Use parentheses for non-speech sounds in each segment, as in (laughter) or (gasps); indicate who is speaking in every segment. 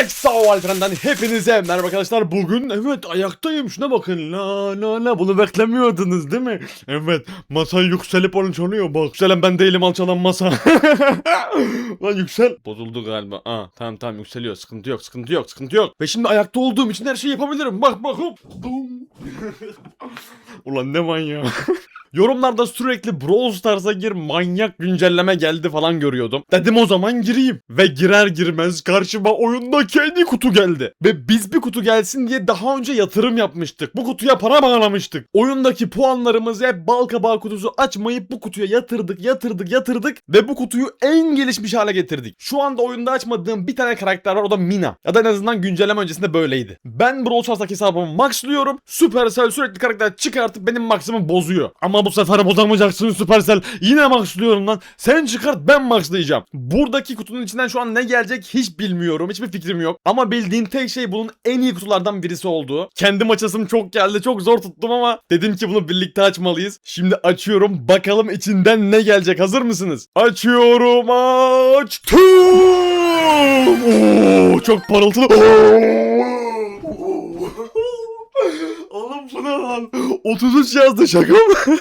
Speaker 1: Exo Alperen'den hepinize merhaba arkadaşlar. Bugün evet ayaktayım. Şuna bakın. La la la. Bunu beklemiyordunuz değil mi? Evet. Masa yükselip alçalıyor bak. Yükselen ben değilim alçalan masa. (laughs) Lan yüksel. Bozuldu galiba. Aa, tamam tamam yükseliyor. Sıkıntı yok sıkıntı yok sıkıntı yok. Ve şimdi ayakta olduğum için her şeyi yapabilirim. Bak bak hop. (laughs) Ulan ne manyağı. Yorumlarda sürekli Brawl Stars'a gir manyak güncelleme geldi falan görüyordum. Dedim o zaman gireyim. Ve girer girmez karşıma oyundaki en iyi kutu geldi. Ve biz bir kutu gelsin diye daha önce yatırım yapmıştık. Bu kutuya para bağlamıştık. Oyundaki puanlarımızı hep bal kabağı kutusu açmayıp bu kutuya yatırdık yatırdık yatırdık. Ve bu kutuyu en gelişmiş hale getirdik. Şu anda oyunda açmadığım bir tane karakter var o da Mina. Ya da en azından güncelleme öncesinde böyleydi. Ben Brawl Stars'taki hesabımı maxlıyorum. Supercell sürekli karakter çıkartıp benim maksimum bozuyor. Ama bu sefer bozamayacaksın Supercell. Yine maxlıyorum lan. Sen çıkart ben maxlayacağım. Buradaki kutunun içinden şu an ne gelecek hiç bilmiyorum. Hiçbir fikrim yok. Ama bildiğim tek şey bunun en iyi kutulardan birisi olduğu. Kendim açasım çok geldi. Çok zor tuttum ama dedim ki bunu birlikte açmalıyız. Şimdi açıyorum. Bakalım içinden ne gelecek. Hazır mısınız? Açıyorum. Açtım. Oo, çok parıltılı. Oğlum bu ne lan? 33 yazdı şaka mı? (laughs)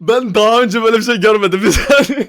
Speaker 1: ben daha önce böyle bir şey görmedim (laughs) bir saniye.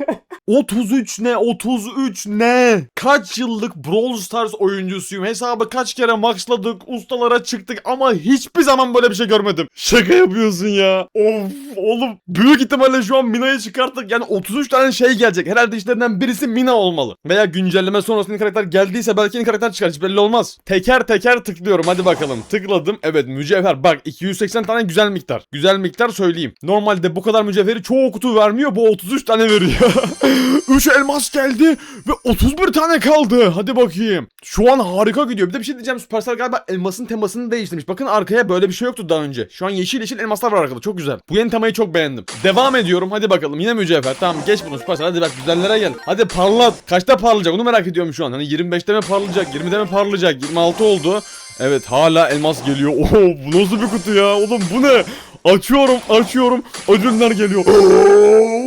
Speaker 1: 33 ne? 33 ne? Kaç yıllık Brawl Stars oyuncusuyum. Hesabı kaç kere maxladık, ustalara çıktık ama hiçbir zaman böyle bir şey görmedim. Şaka yapıyorsun ya. Of oğlum büyük ihtimalle şu an Mina'yı çıkarttık. Yani 33 tane şey gelecek. Herhalde işlerinden birisi Mina olmalı. Veya güncelleme sonrasında yeni karakter geldiyse belki yeni karakter çıkar. Hiç belli olmaz. Teker teker tıklıyorum. Hadi bakalım. Tıkladım. Evet mücevher. Bak 280 tane güzel miktar. Güzel miktar söyleyeyim. Normalde bu kadar mücevheri çoğu kutu vermiyor. Bu 33 tane veriyor. (laughs) 3 elmas geldi ve 31 tane kaldı. Hadi bakayım. Şu an harika gidiyor. Bir de bir şey diyeceğim. Supercell galiba elmasın temasını değiştirmiş. Bakın arkaya böyle bir şey yoktu daha önce. Şu an yeşil yeşil elmaslar var arkada. Çok güzel. Bu yeni temayı çok beğendim. Devam ediyorum. Hadi bakalım. Yine mücevher. Tamam geç bunu Supercell. Hadi bak güzellere gel. Hadi parlat. Kaçta parlayacak? Onu merak ediyorum şu an. Hani 25'te mi parlayacak? 20'de mi parlayacak? 26 oldu. Evet hala elmas geliyor. (laughs) Oo bu nasıl bir kutu ya? Oğlum bu ne? Açıyorum açıyorum. Ödüller geliyor. (laughs)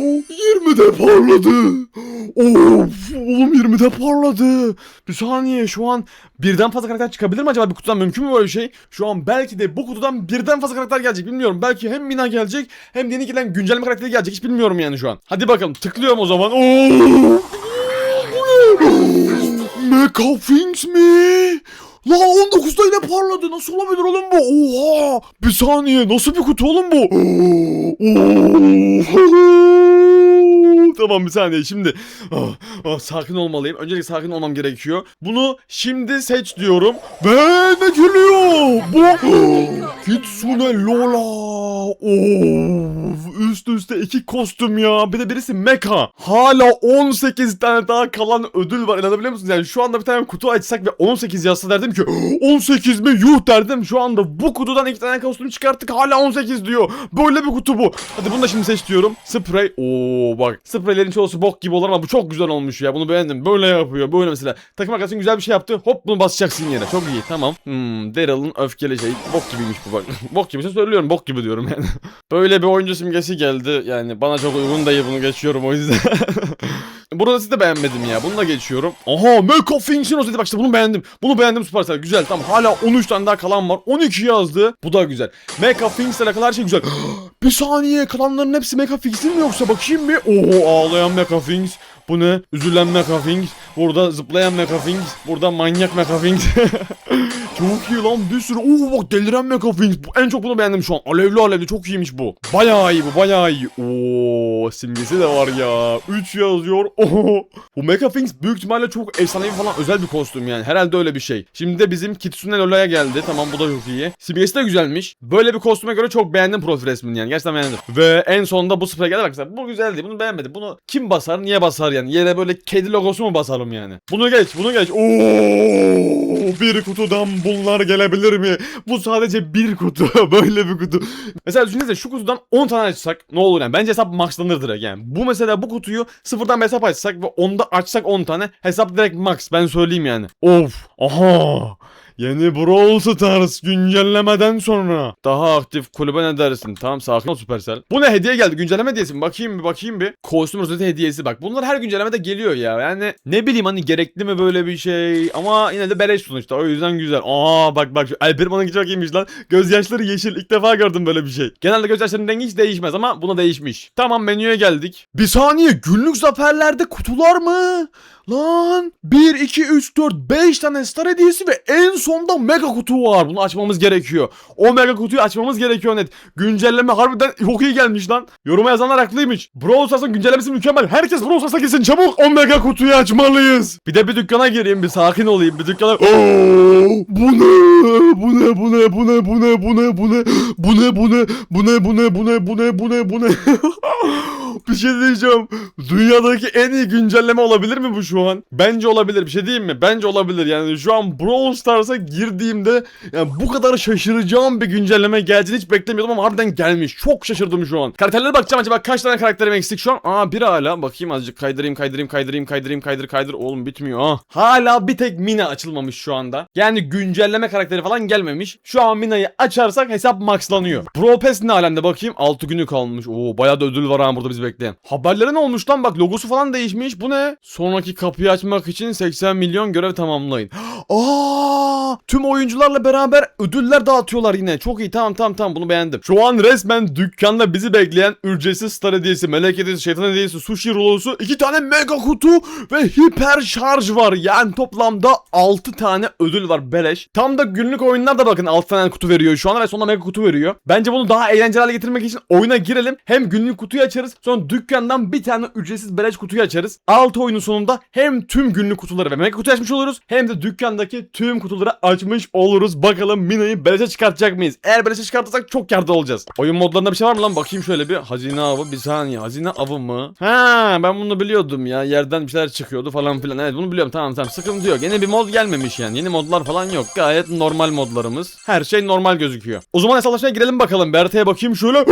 Speaker 1: Oo, 20'de parladı. Of oğlum 20'de parladı. Bir saniye şu an birden fazla karakter çıkabilir mi acaba bir kutudan mümkün mü böyle bir şey? Şu an belki de bu kutudan birden fazla karakter gelecek bilmiyorum. Belki hem Mina gelecek hem yeni gelen güncelleme karakteri gelecek hiç bilmiyorum yani şu an. Hadi bakalım tıklıyorum o zaman. Mecha Finks mi? La 19'da yine parladı. Nasıl olabilir oğlum bu? Oha! Bir saniye. Nasıl bir kutu oğlum bu? Tamam bir saniye. Şimdi ah, ah, sakin olmalıyım. Öncelikle sakin olmam gerekiyor. Bunu şimdi seç diyorum. Ve ne geliyor? Bu (gasps) Kitsune Lola. Of, üst üste iki kostüm ya. Bir de birisi mecha. Hala 18 tane daha kalan ödül var. İnanabiliyor musunuz? Yani şu anda bir tane kutu açsak ve 18 yazsa derdim ki 18 mi? Yuh derdim. Şu anda bu kutudan iki tane kostüm çıkarttık. Hala 18 diyor. Böyle bir kutu bu. Hadi bunu da şimdi seç diyorum. Spray. Oo bak. Spreylerin çoğusu bok gibi olur ama bu çok güzel olmuş ya. Bunu beğendim. Böyle yapıyor. Böyle mesela. Takım arkadaşın güzel bir şey yaptı. Hop bunu basacaksın yere. Çok iyi. Tamam. Hmm, Daryl'ın öfkeli şey. Bok gibiymiş bu bak. (laughs) bok gibi söylüyorum. Bok gibi diyorum yani. (laughs) Böyle bir oyuncu simgesi geldi. Yani bana çok uygun dayı bunu geçiyorum o yüzden. (laughs) Burada sizi de beğenmedim ya. Bunu da geçiyorum. Aha Mecha Finks'in o bak işte bunu beğendim. Bunu beğendim Supercell. Güzel tamam. Hala 13 tane daha kalan var. 12 yazdı. Bu da güzel. Mecha Finks'le alakalı her şey güzel. (gasps) bir saniye kalanların hepsi Mecha Finks'in mi yoksa bakayım bir. Oo ağlayan Mecha Finks. Bu ne? Üzülen Mecha Finks. Burada zıplayan Mecha Finks. Burada manyak Mecha Finks. (laughs) çok iyi lan bir sürü. Oo bak deliren Mecha. Bu, en çok bunu beğendim şu an. Alevli alevli çok iyiymiş bu. Bayağı iyi bu bayağı iyi. Oo simgesi de var ya. 3 yazıyor. (laughs) Oo. Bu Mecha Finks büyük ihtimalle çok efsanevi falan özel bir kostüm yani. Herhalde öyle bir şey. Şimdi de bizim Kitsune Lola'ya geldi. Tamam bu da çok iyi. Simgesi de güzelmiş. Böyle bir kostüme göre çok beğendim profil resmini yani. Gerçekten beğendim. Ve en sonunda bu sprey geldi arkadaşlar. Bu güzeldi. Bunu beğenmedim. Bunu kim basar? Niye basar yani? Yere böyle kedi logosu mu basalım yani? Bunu geç. Bunu geç. Oo, bir kutudan bunlar gelebilir mi? Bu sadece bir kutu. (laughs) Böyle bir kutu. Mesela düşünsenize şu kutudan 10 tane açsak ne olur yani? Bence hesap maxlanır direkt yani. Bu mesela bu kutuyu sıfırdan bir hesap açsak ve onda açsak 10 tane hesap direkt max. Ben söyleyeyim yani. Of. Aha. Yeni Brawl Stars güncellemeden sonra daha aktif kulübe ne dersin? Tamam sakin ol Supercell. Bu ne hediye geldi güncelleme hediyesi mi? Bakayım bir bakayım bir. Kostüm rozeti hediyesi bak. Bunlar her güncellemede geliyor ya. Yani ne bileyim hani gerekli mi böyle bir şey? Ama yine de beleş sonuçta. O yüzden güzel. Aa bak bak şu Alperman'ınki çok iyiymiş lan. Gözyaşları yeşil. İlk defa gördüm böyle bir şey. Genelde gözyaşlarının rengi hiç değişmez ama buna değişmiş. Tamam menüye geldik. Bir saniye günlük zaferlerde kutular mı? Lan 1, 2, 3, 4, 5 tane star hediyesi ve en sonda mega kutu var. Bunu açmamız gerekiyor. O mega kutuyu açmamız gerekiyor net. Güncelleme harbiden çok iyi gelmiş lan. Yoruma yazanlar haklıymış. Brawl Stars'ın güncellemesi mükemmel. Herkes Brawl Stars'a gitsin çabuk. O mega kutuyu açmalıyız. Bir de bir dükkana gireyim bir sakin olayım. Bir dükkana... Oo, bu ne? Bu ne? Bu ne? Bu ne? Bu ne? Bu ne? Bu ne? Bu ne? Bu ne? Bu ne? Bu ne? Bu ne? Bu ne? Bu ne? Bu ne? bir şey diyeceğim. Dünyadaki en iyi güncelleme olabilir mi bu şu an? Bence olabilir. Bir şey diyeyim mi? Bence olabilir. Yani şu an Brawl Stars'a girdiğimde yani bu kadar şaşıracağım bir güncelleme geleceğini hiç beklemiyordum ama harbiden gelmiş. Çok şaşırdım şu an. Karakterlere bakacağım acaba kaç tane karakterim eksik şu an? Aa bir hala. Bakayım azıcık kaydırayım kaydırayım kaydırayım kaydırayım kaydır kaydır. Oğlum bitmiyor ha. Hala bir tek Mina açılmamış şu anda. Yani güncelleme karakteri falan gelmemiş. Şu an Mina'yı açarsak hesap maxlanıyor. Brawl Pass ne alemde bakayım? 6 günü kalmış. Oo bayağı da ödül var ha burada bizi bekleyen. Haberlere ne olmuş lan bak logosu falan değişmiş. Bu ne? Sonraki kapıyı açmak için 80 milyon görev tamamlayın. (gasps) Aa! Tüm oyuncularla beraber ödüller dağıtıyorlar yine. Çok iyi tamam tamam tamam bunu beğendim. Şu an resmen dükkanda bizi bekleyen ücretsiz star hediyesi, melek hediyesi, şeytan hediyesi, sushi rolosu, iki tane mega kutu ve hiper şarj var. Yani toplamda 6 tane ödül var beleş. Tam da günlük oyunlar da bakın 6 tane kutu veriyor şu an ve sonra mega kutu veriyor. Bence bunu daha eğlenceli hale getirmek için oyuna girelim. Hem günlük kutuyu açarız sonra dükkandan bir tane ücretsiz beleş kutuyu açarız. 6 oyunun sonunda hem tüm günlük kutuları ve mega kutu açmış oluruz hem de dükkandaki tüm kutuları açmış oluruz. Bakalım Mina'yı beleşe çıkartacak mıyız? Eğer beleşe çıkartırsak çok karda olacağız. Oyun modlarında bir şey var mı lan? Bakayım şöyle bir. Hazine avı bir saniye. Hazine avı mı? Ha ben bunu biliyordum ya. Yerden bir şeyler çıkıyordu falan filan. Evet bunu biliyorum. Tamam tamam sıkıntı yok. Yeni bir mod gelmemiş yani. Yeni modlar falan yok. Gayet normal modlarımız. Her şey normal gözüküyor. O zaman hesaplaşmaya girelim bakalım. Bir haritaya bakayım şöyle. (gasps)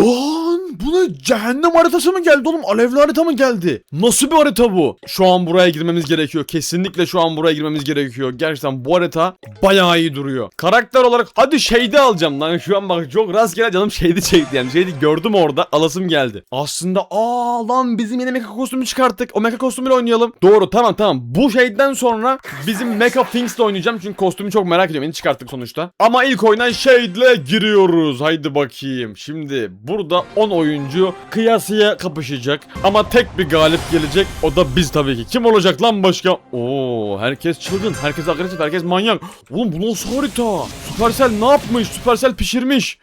Speaker 1: Oo, lan bu ne? Cehennem haritası mı geldi oğlum? Alevli harita mı geldi? Nasıl bir harita bu? Şu an buraya girmemiz gerekiyor. Kesinlikle şu an buraya girmemiz gerekiyor. Gerçekten bu harita bayağı iyi duruyor. Karakter olarak hadi şeyde alacağım lan. Şu an bak çok rastgele canım şeydi çekti yani. Şeydi gördüm orada alasım geldi. Aslında aa lan bizim yeni mecha kostümü çıkarttık. O mecha kostümüyle oynayalım. Doğru tamam tamam. Bu şeyden sonra bizim mecha Finks'le oynayacağım. Çünkü kostümü çok merak ediyorum. Yeni çıkarttık sonuçta. Ama ilk oyuna Shade'le giriyoruz. Haydi bakayım. Şimdi burada 10 oyuncu kıyasıya kapışacak. Ama tek bir galip gelecek. O da biz tabii ki. Kim olacak lan başka? Oo herkes çılgın. Herkes agresif. Herkes manyak. Oğlum bu nasıl harita? Supercell ne yapmış? Supercell pişirmiş.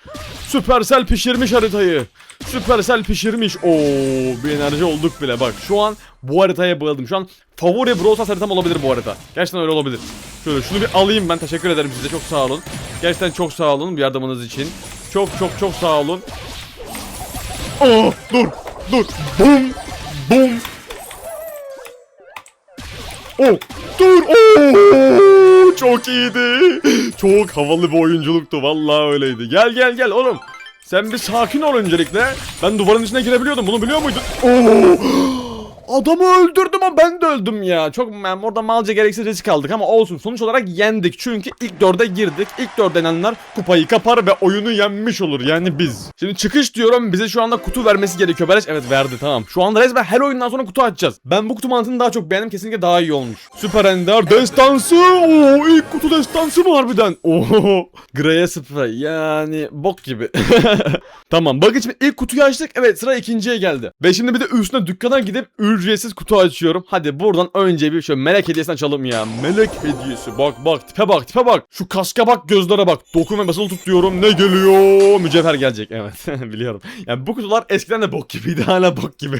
Speaker 1: Supercell pişirmiş haritayı. Supercell pişirmiş. Oo bir enerji olduk bile bak. Şu an bu haritaya bayıldım. Şu an favori Brawl Stars haritam olabilir bu harita. Gerçekten öyle olabilir. Şöyle şunu bir alayım ben. Teşekkür ederim size. Çok sağ olun. Gerçekten çok sağ olun yardımınız için. Çok çok çok sağ olun. Oh dur dur. Bum bum. Oh dur. Oh çok iyiydi. Çok havalı bir oyunculuktu. Vallahi öyleydi. Gel gel gel oğlum. Sen bir sakin ol öncelikle. Ben duvarın içine girebiliyordum. Bunu biliyor muydun? Oo! Adamı öldürdüm ama ben de öldüm ya. Çok yani orada malca gereksiz risk aldık ama olsun. Sonuç olarak yendik. Çünkü ilk dörde girdik. İlk dörde inenler kupayı kapar ve oyunu yenmiş olur. Yani biz. Şimdi çıkış diyorum. Bize şu anda kutu vermesi gerekiyor. Beleş evet verdi tamam. Şu anda resmen her oyundan sonra kutu açacağız. Ben bu kutu mantığını daha çok beğendim. Kesinlikle daha iyi olmuş. Süper Ender destansı. Oo ilk kutu destansı mı harbiden? Oo. Graya spray. Yani bok gibi. (laughs) tamam bakın şimdi ilk kutuyu açtık. Evet sıra ikinciye geldi. Ve şimdi bir de üstüne dükkana gidip ücretsiz kutu açıyorum. Hadi buradan önce bir şöyle melek hediyesini açalım ya. Melek hediyesi. Bak bak tipe bak tipe bak. Şu kaska bak gözlere bak. Dokun ve basılı tut diyorum. Ne geliyor? Mücevher gelecek. Evet (laughs) biliyorum. Yani bu kutular eskiden de bok gibiydi. Hala bok gibi.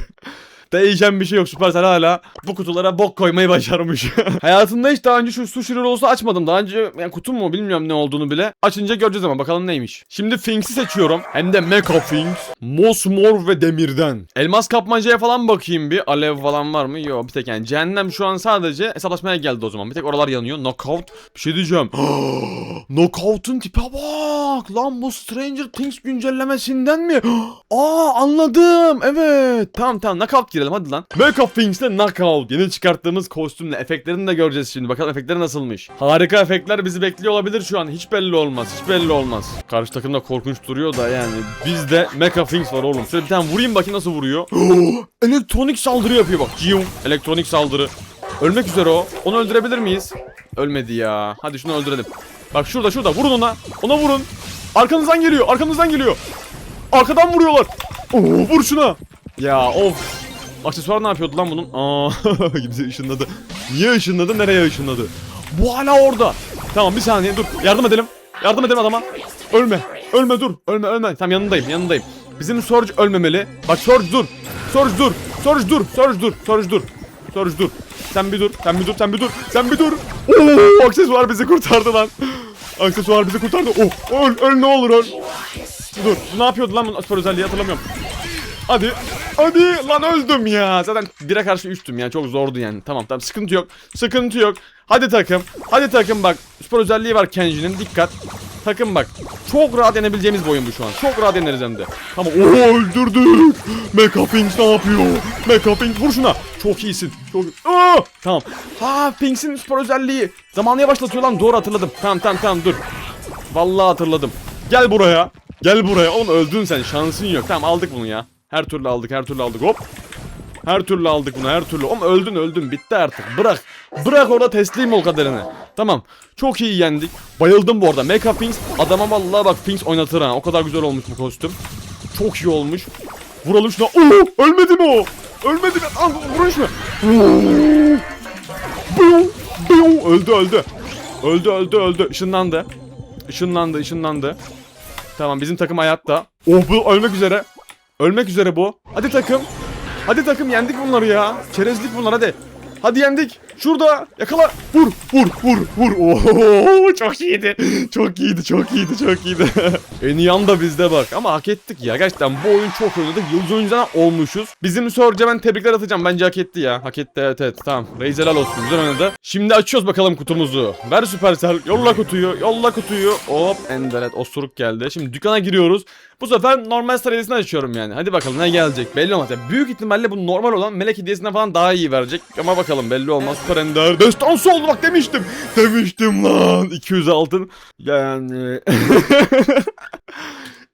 Speaker 1: Değişen bir şey yok. Supercell hala bu kutulara bok koymayı başarmış. (laughs) Hayatımda hiç daha önce şu sushi rollusu açmadım. Daha önce yani kutum mu bilmiyorum ne olduğunu bile. Açınca göreceğiz ama bakalım neymiş. Şimdi Finks'i seçiyorum. Hem de Mecha Finks. Mosmor ve demirden. Elmas kapmacaya falan bakayım bir. Alev falan var mı? Yok bir tek yani. Cehennem şu an sadece hesaplaşmaya geldi o zaman. Bir tek oralar yanıyor. Knockout. Bir şey diyeceğim. (gasps) Knockout'un tipe bak. Lan bu Stranger Things güncellemesinden mi? (gasps) Aa anladım. Evet. Tamam tamam knockout girelim hadi lan. Mecha Things'te knockout. Yeni çıkarttığımız kostümle efektlerini de göreceğiz şimdi. Bakalım efektleri nasılmış. Harika efektler bizi bekliyor olabilir şu an. Hiç belli olmaz. Hiç belli olmaz. Karşı takımda korkunç duruyor da yani. Bizde Mecha Things var oğlum. Şöyle bir tane vurayım bakayım nasıl vuruyor. (gasps) Elektronik saldırı yapıyor bak. Ciyum. Elektronik saldırı. Ölmek üzere o. Onu öldürebilir miyiz? Ölmedi ya. Hadi şunu öldürelim. Bak şurada şurada. Vurun ona. Ona vurun. Arkanızdan geliyor. Arkanızdan geliyor. Arkadan vuruyorlar. Oo, vur şuna. Ya of. Aksesuar ne yapıyordu lan bunun? Aa, (laughs) bizi ışınladı. Niye ışınladı? Nereye ışınladı? Bu hala orada. Tamam bir saniye dur. Yardım edelim. Yardım edelim adama. Ölme. Ölme dur. Ölme ölme. Tamam yanındayım yanındayım. Bizim Sorge ölmemeli. Bak Sorge dur. Sorge dur. Sorge dur. Sorge dur. Sorge dur. Sorge dur. Sen bir dur. Sen bir dur. Sen bir dur. Sen bir dur. Oo, aksesuar bizi kurtardı lan. (laughs) Aksesuar bizi kurtardı. Oh, öl, öl ne olur öl. Dur. Ne yapıyordu lan bu spor özelliği hatırlamıyorum. Hadi. Hadi lan öldüm ya. Zaten 1'e karşı 3'tüm yani çok zordu yani. Tamam tamam sıkıntı yok. Sıkıntı yok. Hadi takım. Hadi takım bak. Spor özelliği var Kenji'nin. Dikkat. Takım bak. Çok rahat yenebileceğimiz bir oyun bu şu an. Çok rahat yeneriz hem de. Tamam. Oo öldürdük. Mecha Pinks ne yapıyor? Mecha Pinks vur şuna. Çok iyisin. Çok Aa! Tamam. Ha Pinks'in spor özelliği. Zamanı yavaşlatıyor lan. Doğru hatırladım. Tamam tamam tamam dur. Vallahi hatırladım. Gel buraya. Gel buraya. Oğlum öldün sen. Şansın yok. Tamam aldık bunu ya. Her türlü aldık. Her türlü aldık. Hop. Her türlü aldık bunu. Her türlü. Oğlum öldün öldün. Bitti artık. Bırak. Bırak orada teslim ol kaderine. Tamam. Çok iyi yendik. Bayıldım bu arada. Mecha Pinks. Adama vallahi bak Pinks oynatır ha. O kadar güzel olmuş bu kostüm. Çok iyi olmuş. Vuralım şuna. Oo, ölmedi mi o? Ölmedi mi? Al vurun şuna. Öldü öldü. Öldü öldü öldü. Işınlandı. Işınlandı ışınlandı. Tamam bizim takım hayatta. Oh bu ölmek üzere. Ölmek üzere bu. Hadi takım. Hadi takım yendik bunları ya. Çerezlik bunlar hadi. Hadi yendik. Şurada yakala. Vur vur vur vur. Oo çok iyiydi. Çok iyiydi çok iyiydi çok iyiydi. (laughs) en iyi an da bizde bak. Ama hak ettik ya. Gerçekten bu oyun çok oynadık. Yıldız oyuncudan olmuşuz. Bizim Sorge ben tebrikler atacağım. Bence hak etti ya. Hak etti evet evet. Tamam. Reis helal olsun. Güzel oynadı. Şimdi açıyoruz bakalım kutumuzu. Ver Supercell. Yolla kutuyu. Yolla kutuyu. Hop. Endelet. Osuruk geldi. Şimdi dükkana giriyoruz. Bu sefer normal stratejisini açıyorum yani. Hadi bakalım ne gelecek belli olmaz. Yani büyük ihtimalle bu normal olan melek hediyesinden falan daha iyi verecek. Ama bakalım belli olmaz. Süper Ender. Destansı oldu bak demiştim. Demiştim lan. 200 altın. Yani... (laughs)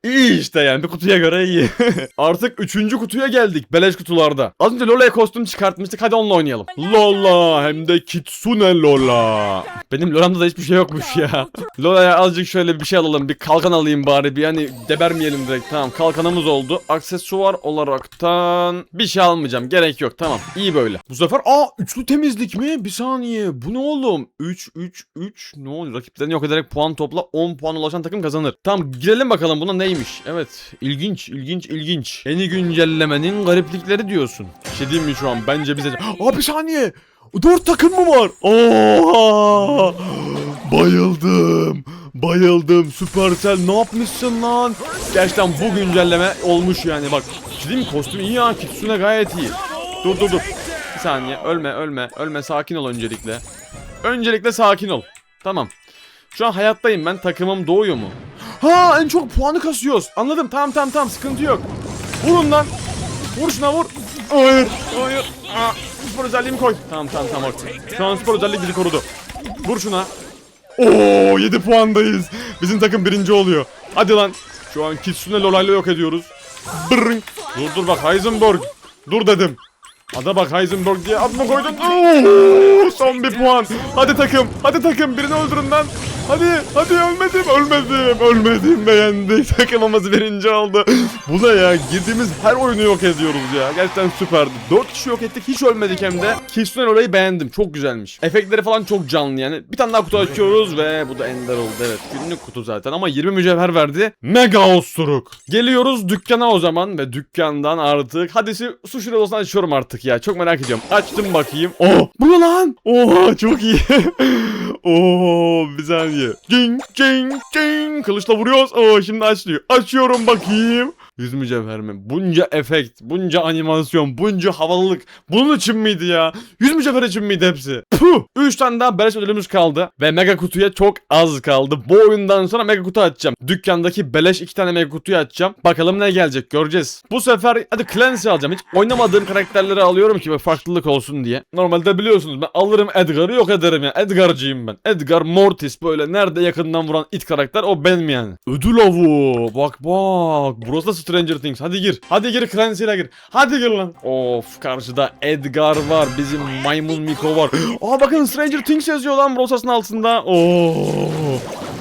Speaker 1: İyi işte yani bir kutuya göre iyi. (laughs) Artık üçüncü kutuya geldik beleş kutularda. Az önce Lola'ya kostüm çıkartmıştık hadi onunla oynayalım. Lola hem de Kitsune Lola. Benim Lola'mda da hiçbir şey yokmuş ya. (laughs) Lola'ya azıcık şöyle bir şey alalım bir kalkan alayım bari bir hani gebermeyelim direkt tamam kalkanımız oldu. Aksesuar olaraktan bir şey almayacağım gerek yok tamam iyi böyle. Bu sefer aa üçlü temizlik mi? Bir saniye bu ne oğlum? 3 3 3 ne oluyor? Rakiplerini yok ederek puan topla 10 puan ulaşan takım kazanır. Tamam girelim bakalım buna neymiş? Evet ilginç ilginç ilginç. Yeni güncellemenin gariplikleri diyorsun. Şey diyeyim mi şu an? Bence bize... Aa (gasps) bir saniye! Dört takım mı var? Oha! Bayıldım. Bayıldım. Supercell ne yapmışsın lan? Gerçekten bu güncelleme olmuş yani bak. Bir şey mi? Kostüm iyi ya. Kitsune gayet iyi. Dur dur dur. Bir saniye. Ölme ölme. Ölme sakin ol öncelikle. Öncelikle sakin ol. Tamam. Şu an hayattayım ben. Takımım doğuyor mu? Ha en çok puanı kasıyoruz. Anladım. Tamam tamam tamam sıkıntı yok. Vurun lan. Vur şuna vur. Hayır. Hayır. Aa, spor özelliğimi koy. Tamam tamam tamam. Şu an spor özelliği bizi korudu. Vur şuna. Oo 7 puandayız. Bizim takım birinci oluyor. Hadi lan. Şu an Kitsune Lola'yla yok ediyoruz. Brrrr. Dur dur bak Heisenberg. Dur dedim. Ada bak Heisenberg diye ad mı koydun? Oo, son bir puan. Hadi takım. Hadi takım. Birini öldürün lan. Hadi hadi ölmedim ölmedim ölmedim beğendik (laughs) takımımız birinci oldu. Bu ne ya girdiğimiz her oyunu yok ediyoruz ya gerçekten süperdi. 4 kişi yok ettik hiç ölmedik hem de. Kesin orayı beğendim çok güzelmiş. Efektleri falan çok canlı yani. Bir tane daha kutu açıyoruz ve bu da ender oldu evet. Günlük kutu zaten ama 20 mücevher verdi. Mega osuruk. Geliyoruz dükkana o zaman ve dükkandan artık hadi şu sushi rolosunu açıyorum artık ya çok merak ediyorum. Açtım bakayım. Oh bu lan? Oha çok iyi. (laughs) Oo bir saniye. Cing cing cing. Kılıçla vuruyoruz. Oo şimdi açlıyor. Açıyorum bakayım. Yüz mücevher mi? Bunca efekt, bunca animasyon, bunca havalılık. Bunun için miydi ya? Yüz mücevher için miydi hepsi? Puh! 3 tane daha beleş ödülümüz kaldı. Ve mega kutuya çok az kaldı. Bu oyundan sonra mega kutu açacağım. Dükkandaki beleş 2 tane mega kutuyu açacağım. Bakalım ne gelecek göreceğiz. Bu sefer hadi Clancy alacağım. Hiç oynamadığım karakterleri alıyorum ki farklılık olsun diye. Normalde biliyorsunuz ben alırım Edgar'ı yok ederim ya. Edgar'cıyım ben. Edgar Mortis böyle nerede yakından vuran it karakter o benim yani. Ödül avu. Bak bak. Burası da Stranger Things. Hadi gir. Hadi gir Clancy'yle gir. Hadi gir lan. Of karşıda Edgar var. Bizim maymun Miko var. (gasps) Aa bakın Stranger Things yazıyor lan Brosas'ın altında. Oo.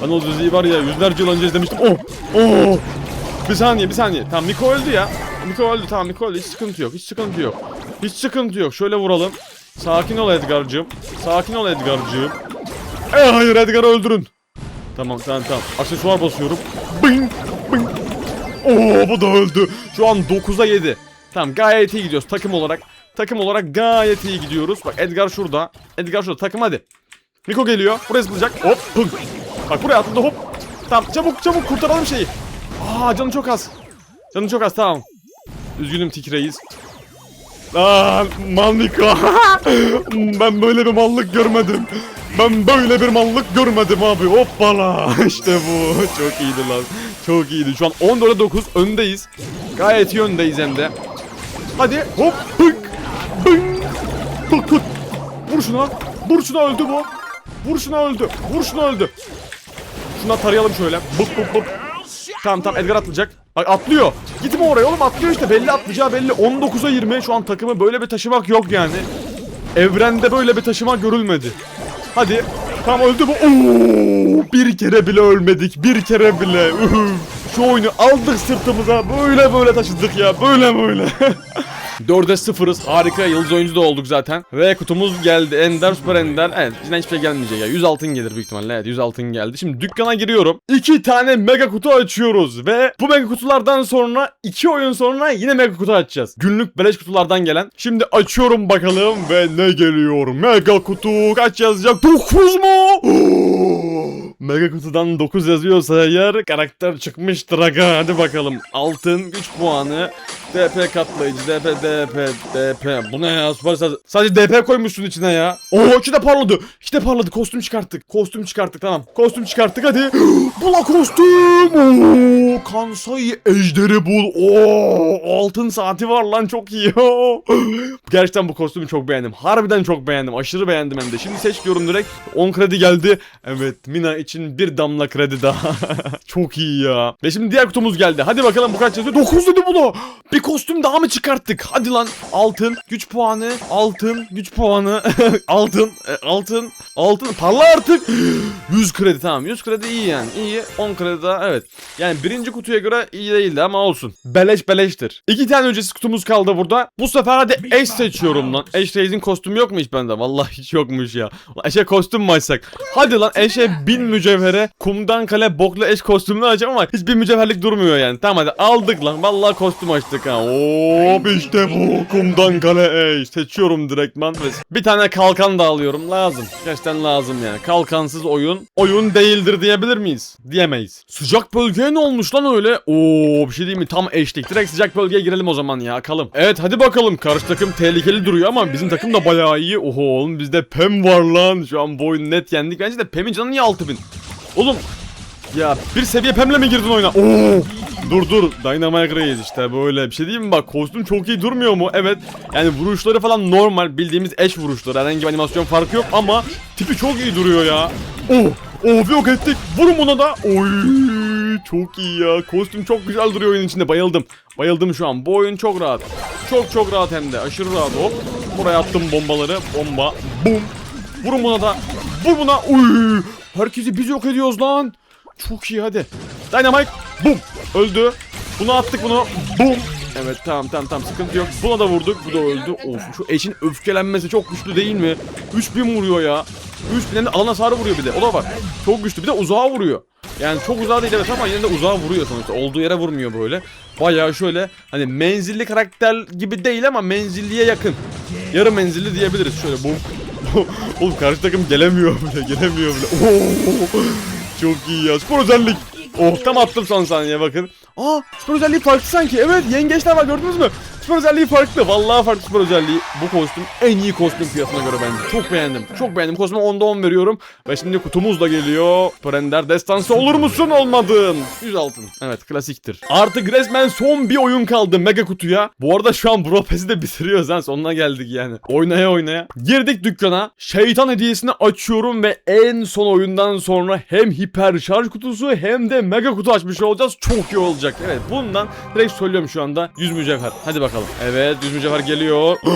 Speaker 1: Ben o diziyi var ya yüzlerce yıl önce izlemiştim. Oh. Oh. Bir saniye bir saniye. Tamam Miko öldü ya. Miko öldü tamam Miko öldü. Hiç sıkıntı yok. Hiç sıkıntı yok. Hiç sıkıntı yok. Şöyle vuralım. Sakin ol Edgar'cığım. Sakin ol Edgar'cığım. E hayır Edgar'ı öldürün. Tamam tamam tamam. Aksesuar basıyorum. Bing. Oo bu da öldü. Şu an 9'a 7. Tamam gayet iyi gidiyoruz takım olarak. Takım olarak gayet iyi gidiyoruz. Bak Edgar şurada. Edgar şurada. Takım hadi. Miko geliyor. Buraya zıplayacak. Hop pıng. Bak buraya atladı hop. Tamam çabuk çabuk kurtaralım şeyi. Aa canı çok az. Canı çok az tamam. Üzgünüm Tiki Reis. Aa mal Miko. (laughs) ben böyle bir mallık görmedim. Ben böyle bir mallık görmedim abi. Hoppala. (laughs) İşte bu. Çok iyiydi lan. Çok iyiydi. Şu an 14'e 9 öndeyiz. Gayet iyi öndeyiz hem de. Hadi hop pık. Bing. Pık pık. Vur şuna. Vur şuna öldü bu. Vur şuna öldü. Vur şuna öldü. Şuna tarayalım şöyle. Bıp bıp bıp. Tamam tamam Edgar atlayacak. Bak atlıyor. Gitme oraya oğlum atlıyor işte belli atlayacağı belli. 19'a 20 şu an takımı böyle bir taşımak yok yani. Evrende böyle bir taşıma görülmedi. Hadi. Tamam öldü bu. Oo, bir kere bile ölmedik. Bir kere bile. Üf. Şu oyunu aldık sırtımıza. Böyle böyle taşıdık ya. Böyle böyle. (laughs) 4'e 0'ız. Harika. Yıldız oyuncu da olduk zaten. Ve kutumuz geldi. Ender, Süper Ender. Evet bizden hiçbir şey gelmeyecek ya. 100 altın gelir büyük ihtimalle. Evet 100 altın geldi. Şimdi dükkana giriyorum. 2 tane mega kutu açıyoruz. Ve bu mega kutulardan sonra 2 oyun sonra yine mega kutu açacağız. Günlük beleş kutulardan gelen. Şimdi açıyorum bakalım ve ne geliyor? Mega kutu kaç yazacak? 9 mu? (gasps) Mega kutudan 9 yazıyorsa eğer karakter çıkmıştır aga. Hadi bakalım. Altın güç puanı. DP katlayıcı, DP, DP, DP. Bu ne ya? Süper sadece, DP koymuşsun içine ya. Oo iki de parladı. İki de parladı. Kostüm çıkarttık. Kostüm çıkarttık tamam. Kostüm çıkarttık hadi. (gasps) Bula kostüm. Oo Kansai ejderi bul. Oo altın saati var lan çok iyi. (gasps) Gerçekten bu kostümü çok beğendim. Harbiden çok beğendim. Aşırı beğendim hem de. Şimdi seç diyorum direkt. 10 kredi geldi. Evet Mina için bir damla kredi daha. (laughs) çok iyi ya. Ve şimdi diğer kutumuz geldi. Hadi bakalım bu kaç yazıyor? 9 dedi bu da. Bir kostüm daha mı çıkarttık? Hadi lan. Altın, güç puanı, altın, güç puanı, (laughs) altın, e, altın, altın. Parla artık. (gasps) 100 kredi tamam. 100 kredi iyi yani. İyi. 10 kredi daha evet. Yani birinci kutuya göre iyi değildi ama olsun. Beleş beleştir. İki tane öncesi kutumuz kaldı burada. Bu sefer hadi eş seçiyorum lan. Eş Reis'in kostümü yok mu hiç bende? Vallahi hiç yokmuş ya. Eşe kostüm mü açsak? Hadi lan eşe bin mücevhere kumdan kale boklu eş kostümünü açacağım ama hiçbir mücevherlik durmuyor yani. Tamam hadi aldık lan. Vallahi kostüm açtık ha. Hop işte bu kumdan kale eş. Seçiyorum direktman. Bir tane kalkan da alıyorum. Lazım. Gerçekten lazım yani. Kalkansız oyun. Oyun değildir diyebilir miyiz? Diyemeyiz. Sıcak bölgeye ne olmuş lan öyle? Oo bir şey değil mi? Tam eşlik. Direkt sıcak bölgeye girelim o zaman ya. Akalım. Evet hadi bakalım. Karşı takım tehlikeli duruyor ama bizim takım da bayağı iyi. Oho oğlum bizde Pem var lan. Şu an bu oyunu net yendik. Bence de Pem'in canı niye 6000? Oğlum ya bir seviye Pem'le mi girdin oyuna? Oo! Dur dur Dynamite işte böyle bir şey değil mi bak kostüm çok iyi durmuyor mu? Evet yani vuruşları falan normal bildiğimiz eş vuruşları herhangi bir animasyon farkı yok ama tipi çok iyi duruyor ya. Oh oh yok ettik vurun buna da. Oy çok iyi ya kostüm çok güzel duruyor oyunun içinde bayıldım. Bayıldım şu an bu oyun çok rahat. Çok çok rahat hem de aşırı rahat hop. Buraya attım bombaları bomba bum. Vurun buna da. Vur buna. Uy. Herkesi biz yok ediyoruz lan. Çok iyi hadi. Dynamite. Bum. Öldü. Bunu attık bunu. Bum. Evet tamam tamam tamam sıkıntı yok. Buna da vurduk. Bu da öldü. Of şu eşin öfkelenmesi çok güçlü değil mi? 3000 vuruyor ya. 3000'den de alan hasarı vuruyor bir de. O da var. Çok güçlü. Bir de uzağa vuruyor. Yani çok uzağa değil evet ama yine de uzağa vuruyor sonuçta. Olduğu yere vurmuyor böyle. Bayağı şöyle hani menzilli karakter gibi değil ama menzilliye yakın. Yarı menzilli diyebiliriz. Şöyle bu. (laughs) Oğlum karşı takım gelemiyor bile. Gelemiyor bile. (laughs) Oo, çok iyi ya. Spor özellik. Oh tam attım son saniye bakın. Aa spor özelliği farklı sanki. Evet yengeçler var gördünüz mü? Spor özelliği farklı. Vallahi farklı spor özelliği. Bu kostüm en iyi kostüm fiyatına göre bence. Çok beğendim. Çok beğendim. Kostüme 10'da 10 veriyorum. Ve şimdi kutumuz da geliyor. Prender destansı olur musun olmadın? 100 altın. Evet klasiktir. Artık resmen son bir oyun kaldı mega kutuya. Bu arada şu an Bro Pass'i de bitiriyoruz ha. Sonuna geldik yani. Oynaya oynaya. Girdik dükkana. Şeytan hediyesini açıyorum ve en son oyundan sonra hem hiper şarj kutusu hem de mega kutu açmış olacağız. Çok iyi olacak. Evet bundan direkt söylüyorum şu anda. 100 mücevher. Hadi bakalım. Evet 100 mücevher geliyor. (gasps)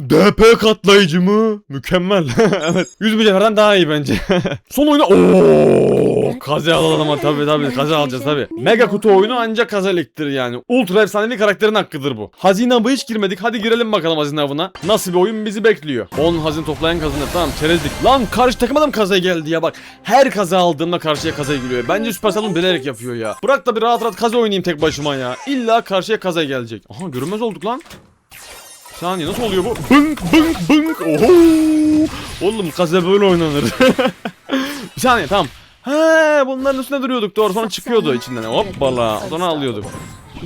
Speaker 1: DP katlayıcı mı? Mükemmel. (laughs) evet. 100 mücevherden daha iyi bence. (laughs) Son oyunu ooo kaze alalım ama tabii tabii kaze alacağız tabii. Mega kutu oyunu ancak kazeliktir yani. Ultra efsanevi karakterin hakkıdır bu. Hazine avı hiç girmedik. Hadi girelim bakalım hazine avına. Nasıl bir oyun bizi bekliyor. 10 hazine toplayan kazanır. Tamam çerezlik. Lan karşı takıma da mı kaza geldi ya bak. Her kaza aldığımda karşıya kaza geliyor. Bence Supercell'ın bilerek yapıyor ya. Bırak da bir rahat rahat kaza oynayayım tek başıma ya. İlla karşıya kaza gelecek. Aha görünmez olduk lan. Saniye nasıl oluyor bu? Bınk bınk bınk. Oho. Oğlum kaza böyle oynanır. (laughs) bir saniye tamam. He bunların üstüne duruyorduk doğru sonra çıkıyordu içinden. Hoppala sonra alıyorduk.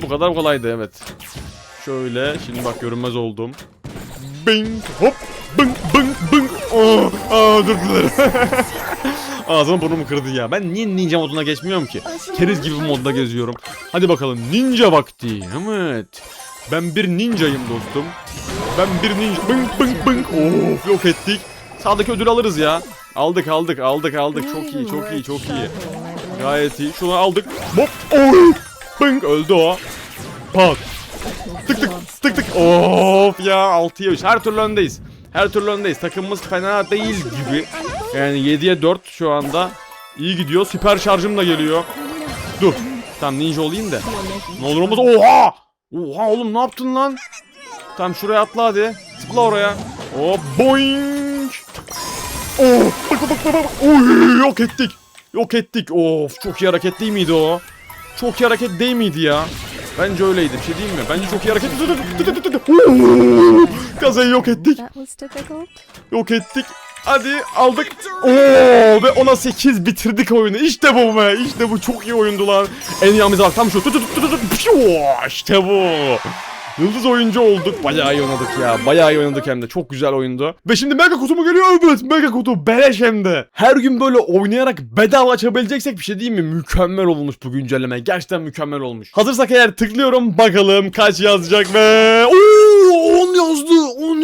Speaker 1: Bu kadar kolaydı evet. Şöyle şimdi bak görünmez oldum. Bing hop bing bing bing. Oh, aa dur (laughs) dur. (laughs) Ağzıma burnumu kırdı ya. Ben niye ninja moduna geçmiyorum ki? Keriz gibi modda geziyorum. Hadi bakalım ninja vakti. Evet. Ben bir ninjayım dostum. Ben bir ninja. Bing bing bing. Of yok ettik. Sağdaki ödül alırız ya. Aldık aldık aldık aldık. Çok iyi çok iyi çok iyi. Gayet iyi. Şunu aldık. Hop. Oy. Bing öldü o. Pat. Tık tık tık tık. Of ya 6'ya 3. Her türlü öndeyiz. Her türlü öndeyiz. Takımımız fena değil gibi. Yani 7'ye 4 şu anda. İyi gidiyor. Süper şarjım da geliyor. Dur. Tamam ninja olayım da. Ne olur olmaz. Oha! Oha oğlum ne yaptın lan? Tamam şuraya atla hadi. Zıpla oraya. Hop boing. Oh bak bak bak bak. Oy yok ettik. Yok ettik. Of çok iyi hareket miydi o? Çok iyi hareket değil miydi ya? Bence öyleydi. Bir şey diyeyim mi? Bence çok iyi hareket. Kazayı yok ettik. Yok ettik. Hadi aldık. Oo ve ona 8 bitirdik oyunu. İşte bu be. İşte bu çok iyi oyundu lan. En iyi bak tam şu. İşte bu. Yıldız oyuncu olduk. Bayağı iyi oynadık ya. Bayağı iyi oynadık hem de. Çok güzel oyundu. Ve şimdi mega kutu mu geliyor? Evet mega kutu. Beleş hem de. Her gün böyle oynayarak bedava açabileceksek bir şey değil mi? Mükemmel olmuş bu güncelleme. Gerçekten mükemmel olmuş. Hazırsak eğer tıklıyorum. Bakalım kaç yazacak ve...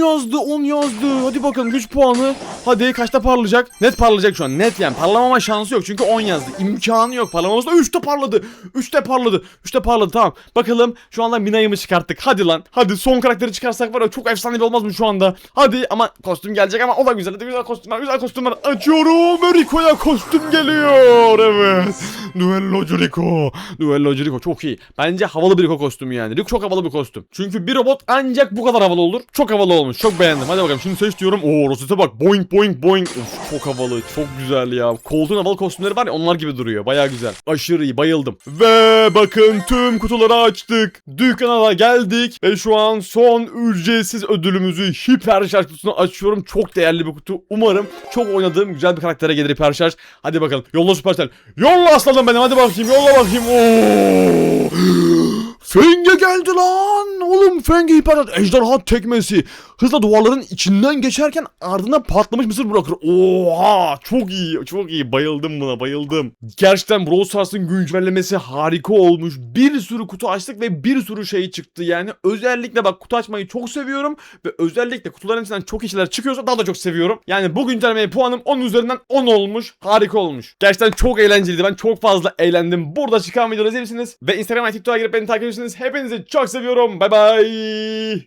Speaker 1: yazdı. 10 yazdı. Hadi bakalım güç puanı. Hadi kaçta parlayacak? Net parlayacak şu an. Net yani. Parlamama şansı yok. Çünkü 10 yazdı. İmkanı yok. Parlaması da 3'te parladı. 3'te parladı. 3'te parladı. Tamam. Bakalım şu anda Mina'yı mı çıkarttık? Hadi lan. Hadi son karakteri çıkarsak var ya çok efsanevi olmaz mı şu anda? Hadi ama kostüm gelecek ama o da güzel. Hadi güzel kostümler. Güzel kostümler. Açıyorum. Rico'ya kostüm geliyor. Evet. Duellocu Rico. Duellocu Rico çok iyi. Bence havalı bir Rico kostümü yani. Rico çok havalı bir kostüm. Çünkü bir robot ancak bu kadar havalı olur. Çok havalı olmuş. Çok beğendim. Hadi bakalım şimdi seç diyorum. Oo Rosette bak. Boing boing boing. Of çok havalı. Çok güzel ya. Koltuğun havalı kostümleri var ya onlar gibi duruyor. Baya güzel. Aşırı iyi. Bayıldım. Ve bakın tüm kutuları açtık. Dükkana da geldik. Ve şu an son ücretsiz ödülümüzü hiper şarj kutusunu açıyorum. Çok değerli bir kutu. Umarım çok oynadığım güzel bir karaktere gelir hiper şarj. Hadi bakalım. Yolla Supercell. Yolla aslanım benim. Hadi bakayım. Yolla bakayım. Oo. Fenge geldi lan. Oğlum Fenge hiper ejderha tekmesi. Hızla duvarların içinden geçerken ardından patlamış mısır bırakır. Oha çok iyi çok iyi bayıldım buna bayıldım. Gerçekten Brawl Stars'ın güncellemesi harika olmuş. Bir sürü kutu açtık ve bir sürü şey çıktı yani. Özellikle bak kutu açmayı çok seviyorum ve özellikle kutuların içinden çok işler çıkıyorsa daha da çok seviyorum. Yani bu güncellemeye puanım 10 üzerinden 10 olmuş. Harika olmuş. Gerçekten çok eğlenceliydi. Ben çok fazla eğlendim. Burada çıkan videoları izleyebilirsiniz ve Instagram ve TikTok'a girip beni takip edebilirsiniz. Hepinizi çok seviyorum. Bay bay.